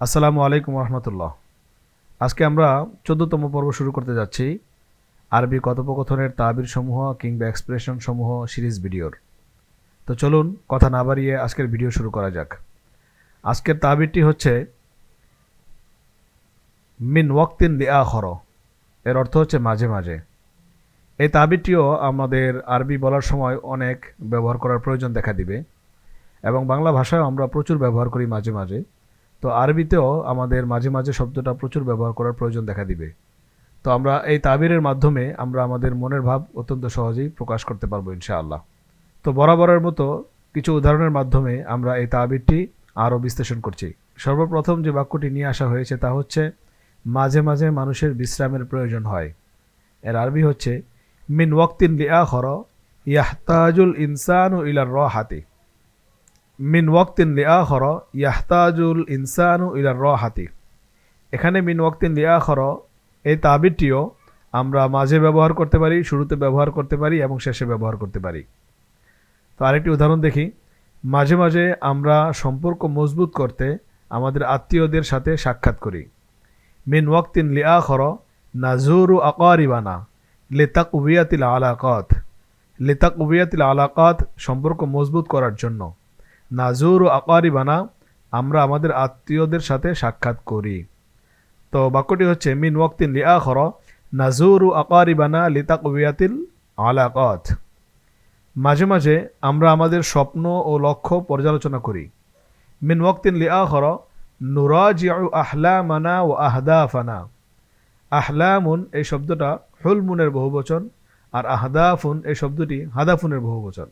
আসসালামু আলাইকুম রহমতুল্লাহ আজকে আমরা চোদ্দতম পর্ব শুরু করতে যাচ্ছি আরবি কথোপকথনের তাবির সমূহ কিংবা এক্সপ্রেশন সমূহ সিরিজ ভিডিওর। তো চলুন কথা না বাড়িয়ে আজকের ভিডিও শুরু করা যাক। আজকের তাবিরটি হচ্ছে মিন ওয়াক্তিন লিয়া খর এর অর্থ হচ্ছে মাঝে মাঝে। এই তাবিরটিও আমাদের আরবি বলার সময় অনেক ব্যবহার করার প্রয়োজন দেখা দিবে এবং বাংলা ভাষায় আমরা প্রচুর ব্যবহার করি মাঝে মাঝে। তো আরবিতেও আমাদের মাঝে মাঝে শব্দটা প্রচুর ব্যবহার করার প্রয়োজন দেখা দিবে। তো আমরা এই তাবিরের মাধ্যমে আমরা আমাদের মনের ভাব অত্যন্ত সহজেই প্রকাশ করতে পারব ইনশাআল্লাহ। তো বরাবরের মতো কিছু উদাহরণের মাধ্যমে আমরা এই তাবিরটি আরও বিশ্লেষণ করছি। সর্বপ্রথম যে বাক্যটি নিয়ে আসা হয়েছে তা হচ্ছে, মাঝে মাঝে মানুষের বিশ্রামের প্রয়োজন হয়। এর আরবি হচ্ছে, মিন ওয়াক্তিন লিয়া খর ইয়াহতাজুল ইনসান ও ইলার র হাতি মিন ওয়াক্তিন লিয়া খর ইয়াহতাজুল ইনসানু ইলার র হাতি এখানে মিন ওয়াক্তিন লিয়া খর এই তাবিরটিও আমরা মাঝে ব্যবহার করতে পারি, শুরুতে ব্যবহার করতে পারি এবং শেষে ব্যবহার করতে পারি। তো আরেকটি উদাহরণ দেখি। মাঝে মাঝে আমরা সম্পর্ক মজবুত করতে আমাদের আত্মীয়দের সাথে সাক্ষাৎ করি। মিন ওয়াক্তিন লিয়া খর নাজুরু আকারিবানা লেতাক উবিয়াতিল আলাকাত। লেতাক উবিয়াতিল আলাকাত সম্পর্ক মজবুত করার জন্য। নাজুর ও আকারিবানা, আমরা আমাদের আত্মীয়দের সাথে সাক্ষাৎ করি। তো বাক্যটি হচ্ছে, মিন ওয়াক্তিন লিয়া খর নাজুর ও আকারিবানা লিতাক উবিয়াতিল আলাকাত। মাঝে মাঝে আমরা আমাদের স্বপ্ন ও লক্ষ্য পর্যালোচনা করি। মিন ওয়াক্তিন লিয়া খর নুরাজিউ আহলামানা ও আহদাফানা। আহলামুন এই শব্দটা হুলমুনের বহুবচন, আর আহদাফুন এই শব্দটি হাদাফুনের বহুবচন।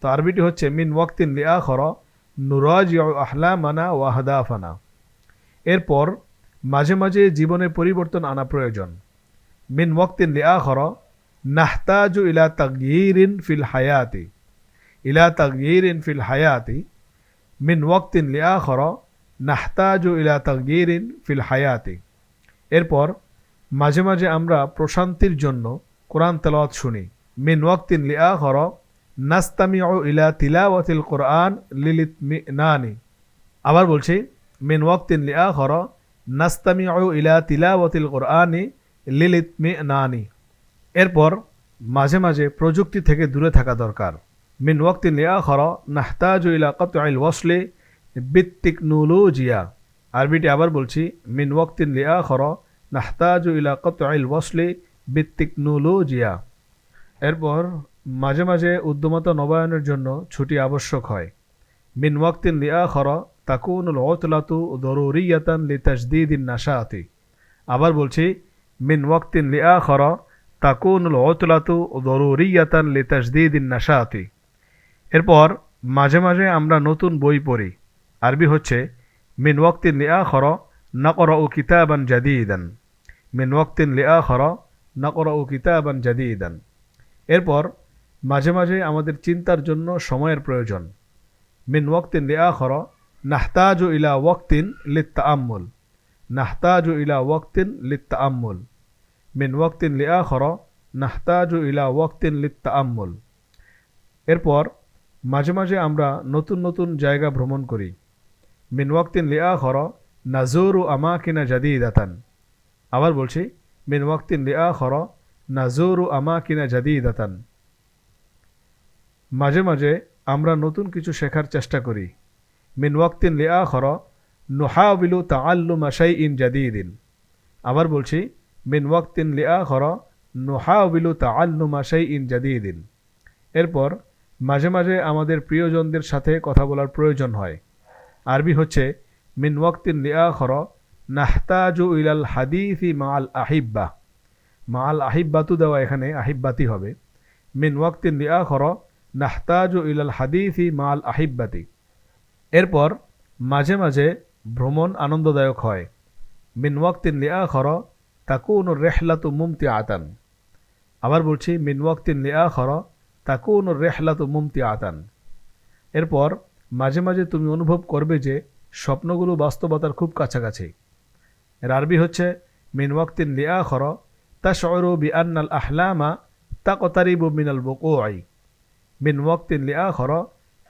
তো আরবিটি হচ্ছে, মিন ওয়াক্তিন লিয়া খর নুরাজ আহলামানা ও আহদাফানা। এরপর, মাঝে মাঝে জীবনে পরিবর্তন আনা প্রয়োজন। মিন ওয়াক্তিন লিয়া খর নাহতাজু ইলা তাগয়িরিন ফিল হায়াতি। ইলা তাগয়িরিন ফিল হায়াতি। মিন ওয়াক্তিন লিয়া খর নাহতাজু ইলা তাগয়িরিন ফিল হায়াতি। এরপর, মাঝে মাঝে আমরা প্রশান্তির জন্য কোরআন তেলাওয়াত শুনি। মিন ওয়াক্তিন লিয়া খর নাস্তামিউ ইলা তিলাওয়াতিল কোরআন লিলিত নানি আবার বলছি, মিন ওয়াক্তিন লিয়া খর নাস্তামিউ ইলা তিলাওয়াতিল কোরআনি লিলিত নানি এরপর মাঝে মাঝে প্রযুক্তি থেকে দূরে থাকা দরকার। মিন ওয়াক্তিন লিয়া খর নাহতাজু ইলা কতআইল ওয়াসলি বিত্তিকনোলজিয়া আরবিটি আবার বলছি, মিন ওয়াক্তিন লিয়া খর নাহতাজু ইলা কতআইল ওয়াসলি বিত্তিকনোলজিয়া এরপর মাঝে মাঝে উদ্যমতা নবায়নের জন্য ছুটি আবশ্যক হয়। মিন ওয়াক্তিন লিয়া খর তাকুনুল ওতলাতু দরুরিয়াতান লি তাজদিদিন নাশাতি। আবার বলছি, মিন ওয়াক্তিন লিয়া খর তাকুনুল ওতলাতু দরুরিয়াতান লি তাজদিদিন নাশাতি। এরপর মাঝে মাঝে আমরা নতুন বই পড়ি। আরবি হচ্ছে, মিন ওয়াক্তিন লিয়া খর নকর ও কিতাবান জাদিদান। মিন ওয়াক্তিন লিয়া খর নকর ও কিতাবান জাদিদান। এরপর মাঝে মাঝে আমাদের চিন্তার জন্য সময়ের প্রয়োজন। মিন ওয়াক্তিন লিয়া খর নাহতাজু ইলা ওয়াক্তিন লিত্তা আম্মুল নাহতাজু ইলা ওয়াক্তিন লিত্তা আম্মুল মিন ওয়াক্তিন লিয়া খর নাহতাজু ইলা ওয়াক্তিন লিত্তা আম্মুল এরপর মাঝে মাঝে আমরা নতুন নতুন জায়গা ভ্রমণ করি। মিন ওয়াক্তিন লে লিয়া খর নাজুরু আমাকিনা জাদিদাতান। আবার বলছি, মিন ওয়াক্তিন লে লিয়া খর নাজুরু আমাকিনা জাদিদাতান। মাঝে মাঝে আমরা নতুন কিছু শেখার চেষ্টা করি। মিন ওয়াক্তিন লিয়া খর নুহাবিলু তাআল্লু মাসাই ইন জাদিদিন। আবার বলছি, মিন ওয়াক্তিন লিয়া খর নুহাবিলু তাআল্লু মাসাই ইন জাদিদিন। এরপর মাঝে মাঝে আমাদের প্রিয়জনদের সাথে কথা বলার প্রয়োজন হয়। আরবি হচ্ছে, মিন ওয়াক্তিন লিয়া খর নাহতাজু ইলাল হাদিফি মাল আহিব্বা। মাল আহিব্বাতু দেওয়া এখানে আহিব্বাতি হবে। মিন ওয়াক্তিন লিয়া খর নাহতাজু ইলাল হাদিফি মাল আহিব্বাতি। এরপর মাঝে মাঝে ভ্রমণ আনন্দদায়ক হয়। মিন ওয়াক্তিন লিয়া খর তাকুন রেহলাতু মুমতি আতান আবার বলছি, মিন ওয়াক্তিন লিয়া খর তাকুন রেহলাতু মুমতি আতান এরপর মাঝে মাঝে তুমি অনুভব করবে যে স্বপ্নগুলো বাস্তবতার খুব কাছাকাছি। এর আরবি হচ্ছে, মিন ওয়াক্তিন লিয়া খর তা তাশউরু বিআন্নাল আহলামা তাকতারিবু মিনাল বুকুআই মিন ওয়াক্তিন লিআখর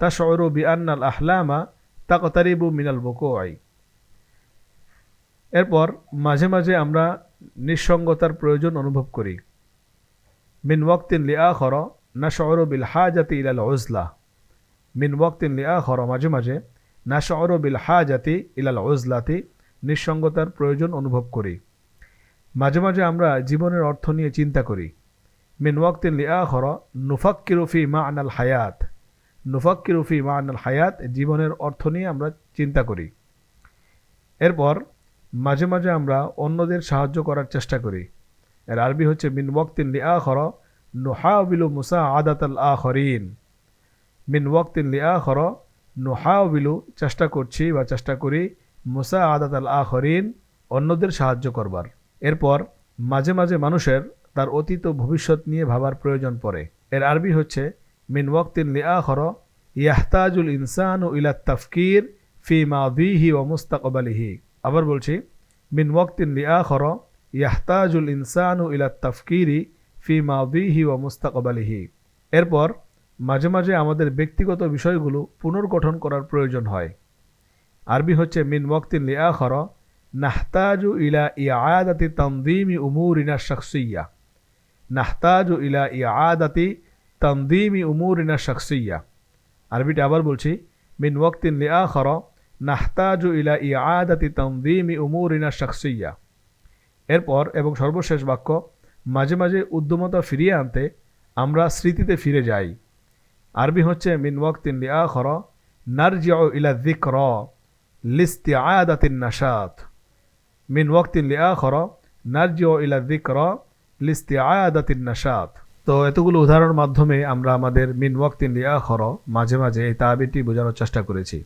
তাশউরু বিআন্নাল আহলামা তাকতারিবু মিনাল বুকুআই এরপর মাঝে মাঝে আমরা নিঃসঙ্গতার প্রয়োজন অনুভব করি। মিন ওয়াক্তিন লিয়া খর না শহর বিল হাজাতি ইলাল ওজলা মিন ওয়াক্তিন লিয়া খর মাঝে মাঝে না শহর বিল হাজাতি ইলাল ওজলাতি নিঃসঙ্গতার প্রয়োজন অনুভব করি। মাঝে মাঝে আমরা জীবনের অর্থ নিয়ে চিন্তা করি। ওয়াক্তিন লিয়া খর নুফাক্কিরুফি মা আনাল হায়াত নুফাক্কিরুফি মা আনাল হায়াত জীবনের অর্থ নিয়ে আমরা চিন্তা করি। এরপর মাঝে মাঝে আমরা অন্যদের সাহায্য করার চেষ্টা করি। এর আরবি হচ্ছে মিন ওয়াক্তিন লি আখর নুহাবিলু মুসা আদাত আল আখরিন। মিন ওয়াক্তিন লি আখর নুহাবিলু চেষ্টা করছি বা চেষ্টা করি মুসা আদাত আল আখরিন অন্যদের সাহায্য করবার। এরপর মাঝে মাঝে মানুষের তার অতীত ও ভবিষ্যৎ নিয়ে ভাবার প্রয়োজন পড়ে। এর আরবি হচ্ছে, মিন ওয়াক্তিন লি আখর ইয়াহতাজুল ও ইলা তাফকির ফি মাদিহি ও মুস্তাকবালিহি। আবার বলছি, মিন ওয়াক্তিন লি আখর ইয়াহতাজুল ও ইলা তাফকিরি ফি মাদিহি ও মুস্তাকবালিহি। এরপর, মাঝে মাঝে আমাদের ব্যক্তিগত বিষয়গুলো পুনর্গঠন করার প্রয়োজন হয়। আরবি হচ্ছে, মিন ওয়াক্তিন লি আখর নাহতাজু ইলা ইয়া ইয়াদাতি তনদিমি উমুরিনা শখসিয়া। নাহতাজু ইলা ইয়াদাতি তনদিমি উমুরিনা শখসিয়া। আরবিটা আবার বলছি, মিন ওয়াক্তিন লি আখর নাহতাজু ইলা ইয়াদাতি তনদিমি উমুরিনা শখসিয়া। এরপর এবং সর্বশেষ বাক্য, মাঝে মাঝে উদ্যমতা ফিরিয়ে আনতে আমরা স্মৃতিতে ফিরে যাই। আরবি হচ্ছে মিন ওয়াক্তিন লি আখর নারজিউ ইলা যিকর লিস্তি আয়াদাতিন নাশাত। মিন ওয়াক্তিন লি আখর নারজিউ ইলা যিকর লিস্তি আয়াদাতিন নাশাত। তো এতগুলো উদাহরণের মাধ্যমে আমরা আমাদের মিন ওয়াক্তিন লি আখর মাঝে মাঝে এই তাবিরটি বোঝানোর চেষ্টা করেছি।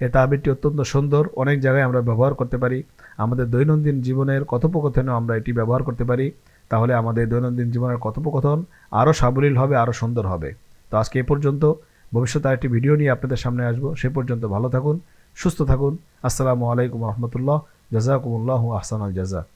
এই তাবিরটি অত্যন্ত সুন্দর, অনেক জায়গায় আমরা ব্যবহার করতে পারি। আমাদের দৈনন্দিন জীবনের কথোপকথনেও আমরা এটি ব্যবহার করতে পারি। তাহলে আমাদের দৈনন্দিন জীবনের কথোপকথন আরও সাবলীল হবে, আরও সুন্দর হবে। তো আজকে এ পর্যন্ত। ভবিষ্যতে আরেকটি ভিডিও নিয়ে আপনাদের সামনে আসব। সে পর্যন্ত ভালো থাকুন, সুস্থ থাকুন। আসসালামু আলাইকুম রহমতুল্লাহ। জাজাকুমুল্লাহ আহসান আল জাজা